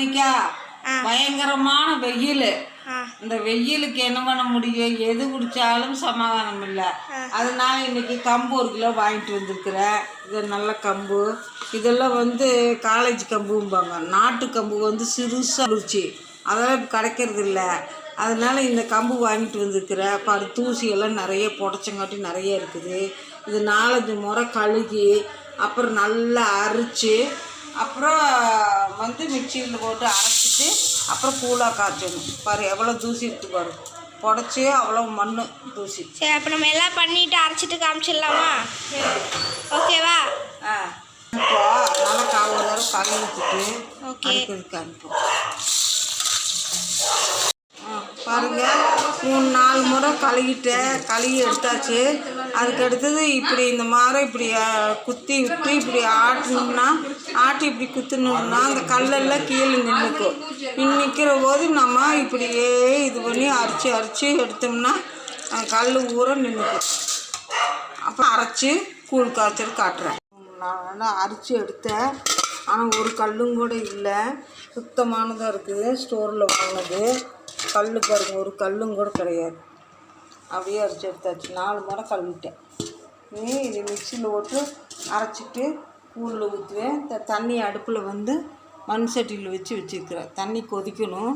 இன்னைக்கா. பயங்கரமான வெயில். இந்த வெயிலுக்கு என்ன பண்ண முடியும்? எது குடிச்சாலும் சமாதானம் இல்லை. அதனால இன்னைக்கு கம்பு ஒரு கிலோ வாங்கிட்டு வந்திருக்கிறேன் இது நல்ல கம்பு. இதெல்லாம் வந்து காலேஜ் கம்பும்பாங்க. நாட்டு கம்பு வந்து சிறுசாக குளிர்ச்சி. அதெல்லாம் கிடைக்கிறது இல்லை. அதனால இந்த கம்பு வாங்கிட்டு வந்திருக்கிறேன் பாரு தூசி எல்லாம் நிறைய புடச்சங்காட்டி நிறைய இருக்குது. இது நாலஞ்சு முறை கழுகி அப்புறம் நல்லா அரிச்சு அப்புறம் வந்து மிக்சியில் போட்டு அரைச்சிட்டு அப்புறம் கூழாக காய்ச்சணும். பாரு எவ்வளோ தூசி இருக்கு பாரு. புடச்சி அவ்வளோ மண் தூசி. சரி அப்போ நம்ம எல்லாம் பண்ணிட்டு அரைச்சிட்டு காமிச்சிடலாமா? ஓகேவா ஆ. இப்போ நல்லா கால் ஒரு தடவை கழுவி விட்டுட்டு ஓகே அனுப்போம் பாருங்க. மூணு நாலு முறை கழுகிட்டேன். கழுவி எடுத்தாச்சு. அதுக்கடுத்தது இப்படி இந்த மாதிரி இப்படி குத்தி விட்டு இப்படி ஆட்டணும்னா ஆட்டி இப்படி குத்துனோம்னா அந்த கல்லெல்லாம் கீழே நின்றுக்கும் நிற்கிற போது நம்ம இப்படியே இது பண்ணி அரைச்சி அரைச்சி எடுத்தோம்னா கல் ஊற நின்றுக்கும் அப்போ அரைச்சி கூழ் காய்ச்சல் காட்டுறேன். நான் நல்லா அரைச்சி எடுத்தேன். ஆனால் ஒரு கல்லும் கூட இல்லை. சுத்தமானதாக இருக்குது. ஸ்டோரில் வாங்கினது. கல் பாருங்க ஒரு கல்லும் கூட கிடையாது. அப்படியே அரைச்சி எடுத்தாச்சு. நாலு முறை கழுவிட்டேன் நீ இது மிக்சியில் போட்டு அரைச்சிட்டு கூழில் ஊற்றுவேன் த தண்ணி அடுப்பில் வந்து மண் சட்டியில் வச்சு வச்சுருக்கிறேன். தண்ணி கொதிக்கணும்.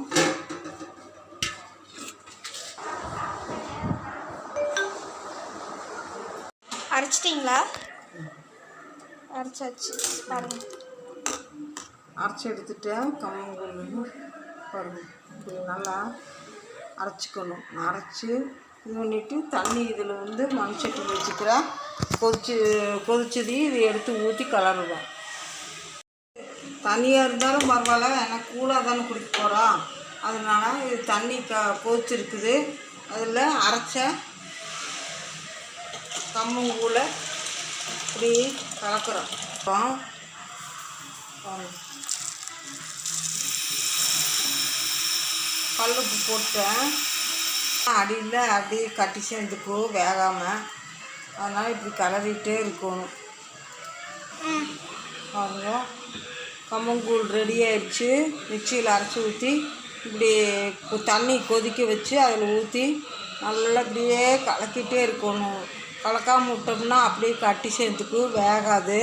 அரைச்சிட்டிங்களா? அரைச்சாச்சு. பாருங்க. அரைச்சி எடுத்துட்டேன். கம்மங்கூழ் பாருங்க. இப்படி நல்லா அரைச்சிக்கணும். அரைச்சி இது பண்ணிவிட்டு தண்ணி இதில் வந்து மண் சட்டியில் வச்சுக்கிறேன் கொதிச்சு கொதிச்சதையும் இதை எடுத்து ஊற்றி கலருவேன் தண்ணியாக இருந்தாலும் பரவாயில்ல ஏன்னா கூலாக தானே குடிக்க போகிறோம் அதனால் இது தண்ணி க கொதிச்சிருக்குது அதில் அரைச்ச கம்மங்கூழை இப்படி கலக்கிறோம். கல் உப்பு கல்லுப்பு போட்டேன். அடியில் அப்படியே கட்டி சேர்ந்துக்கும் வேகாமல் அதனால் இப்படி கலரிட்டே இருக்கணும். அப்புறம் பாருங்க. கம்மங்கூழ் ரெடி ஆயிடுச்சு. மிக்சியில் அரைச்சி ஊற்றி இப்படி தண்ணி கொதிக்க வச்சு அதில் ஊற்றி நல்லா இப்படியே கலக்கிட்டே இருக்கணும். கலக்காமல் விட்டோம்னா அப்படியே கட்டி சேர்ந்துக்கும் வேகாது.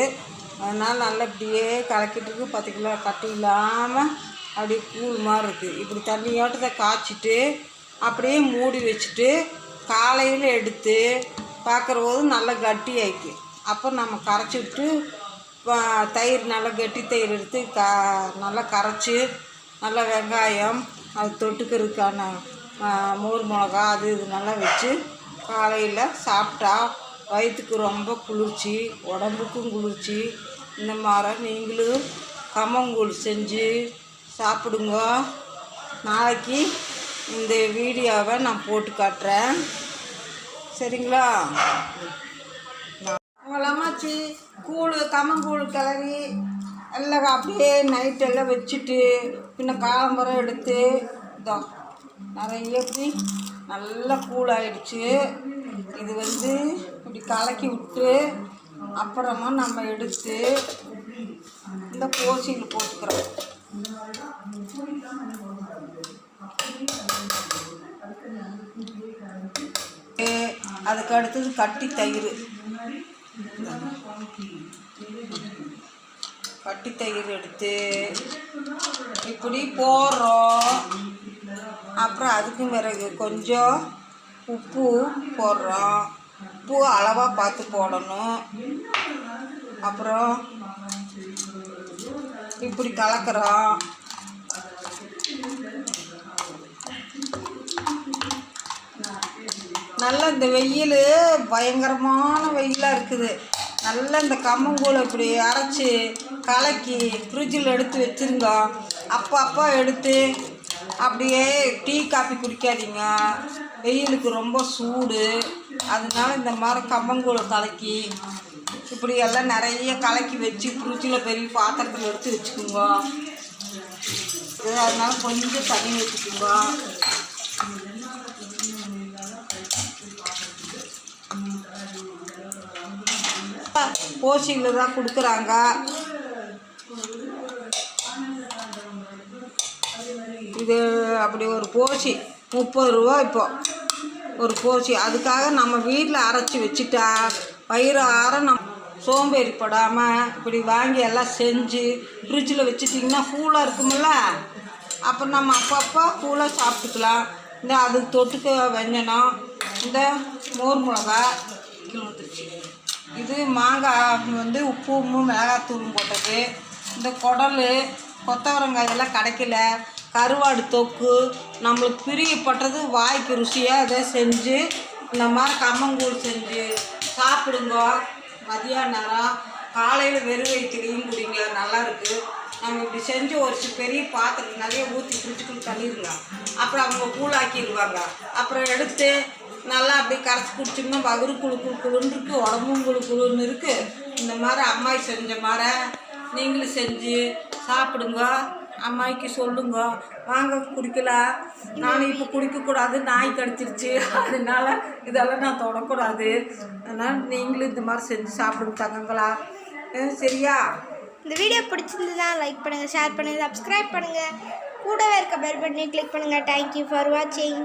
அதனால் நல்லா இப்படியே கலக்கிட்டு இருக்கு. பத்து கிலோ கட்டி இல்லாமல் அப்படியே கூழ் மாதிரி இருக்குது இப்படி தண்ணியோட்டத்தை காய்ச்சிட்டு அப்படியே மூடி வச்சுட்டு காலையில் எடுத்து பார்க்குற போது நல்லா கட்டி அப்போ நம்ம கரைச்சி விட்டு தயிர் நல்லா கெட்டி தயிர் எடுத்து கா நல்லா கரைச்சி நல்லா வெங்காயம் அது தொட்டுக்கிறதுக்கான மோர் மிளகா அது இது நல்லா வச்சு காலையில் சாப்பிட்டா வயிற்றுக்கு ரொம்ப குளிர்ச்சி உடம்புக்கும் குளிர்ச்சி. இந்த மாதிரி நீங்களும் கம்மங்கூழ் செஞ்சு சாப்பிடுங்க. நாளைக்கு இந்த வீடியோவை நான் போட்டு காட்டுறேன். சரிங்களா? உங்கள் கூழ் கம்மங்கூழ் கிளறி எல்லாம் அப்படியே நைட்டெல்லாம் வச்சுட்டு பின்ன காலம்பரம் எடுத்து இதோ நிறைய இப்படி நல்லா கூழாயிடுச்சு. இது வந்து இப்படி கலக்கி விட்டு அப்புறமா நம்ம எடுத்து இந்த கோசியில் போட்டுக்கிறோம். அதுக்கு அடுத்தது கட்டி தயிர். கட்டி தயிர் எடுத்து இப்படி போடுறோம். அப்புறம் அதுக்கு பிறகு கொஞ்சம் உப்பு போடுறோம். உப்பு அளவாக பார்த்து போடணும். அப்புறம் இப்படி கலக்கிறோம். நல்ல இந்த வெயில் பயங்கரமான வெயிலாக இருக்குது. நல்லா இந்த கம்மங்கூழை இப்படி அரைச்சி கலக்கி ஃப்ரிட்ஜில் எடுத்து வச்சுருங்க. அப்போ அப்போ எடுத்து அப்படியே டீ காஃபி குடிக்காதீங்க. வெயிலுக்கு ரொம்ப சூடு. அதனால இந்த மாதிரி கம்மங்கூழை கலக்கி இப்படி எல்லாம் நிறைய கலக்கி வச்சு ஃப்ரிட்ஜில் பெரிய பாத்திரத்தில் எடுத்து வச்சுக்கோங்க. இது அதனால கொஞ்சம் தண்ணி வச்சுக்கோங்க ஓசியில் தான் கொடுக்குறாங்க. இது அப்படி ஒரு போசி முப்பது ரூபா இப்போ. ஒரு போசி அதுக்காக நம்ம வீட்டில் அரைச்சி வச்சுட்டா வயிறு ஆற நம் சோம்பேறிப்படாமல் இப்படி வாங்கி எல்லாம் செஞ்சு ஃப்ரிட்ஜில் வச்சுட்டிங்கன்னா கூலாக இருக்குமில்ல? அப்போ நம்ம அப்பப்போ கூலாக சாப்பிட்டுக்கலாம். இந்த அதுக்கு தொட்டுக்க வெஞ்சனம் இந்த மோர் மிளகா கிலோ இது மாங்காய் வந்து உப்பும் மிளகாத்தூளும் போட்டது. இந்த குடல் கொத்தவரங்காய் இதெல்லாம் கிடைக்கல. கருவாடு தொக்கு நம்மளுக்கு பிரியப்பட்டது வாய்க்கு ருசியாக அதை செஞ்சு இந்த மாதிரி கம்மங்கூழ் செஞ்சு சாப்பிடுங்க. மதியான நேரம் காலையில் வெறும் வயிற்றுலையும் குடிங்க. நல்லாயிருக்கு நம்ம இப்படி செஞ்சு ஒரு பெரிய பாத்திரம் நிறைய ஊற்றி ஃப்ரிட்ஜுக்குள்ள தள்ளிடுங்க அப்புறம் அவங்க கூழாக்கிடுவாங்க. அப்புறம் எடுத்து நல்லா அப்படியே கரைச்சி குடிச்சோம்னா வகுறு குழு குழு குழுன்னு இருக்குது உடம்பும் குழு குழுன்னு இருக்குது இந்த மாதிரி அம்மாய் செஞ்ச மாதிரி நீங்களும் செஞ்சு சாப்பிடுங்க. அம்மாய்க்கு சொல்லுங்க. வாங்க குடிக்கலாம். நான் இப்போ குடிக்கக்கூடாது நாய் கடிச்சிருச்சு அதனால இதெல்லாம் நான் தொடக்கூடாது. அதனால் நீங்களும் இந்த மாதிரி செஞ்சு சாப்பிடுங்க தங்கங்களா. சரியா? இந்த வீடியோ பிடிச்சிருந்ததா லைக் பண்ணுங்கள் ஷேர் பண்ணுங்கள் சப்ஸ்கிரைப் பண்ணுங்கள் கூடவே இருக்க பெல் பட்டனை கிளிக் பண்ணுங்கள் தேங்க்யூ ஃபார் வாட்சிங்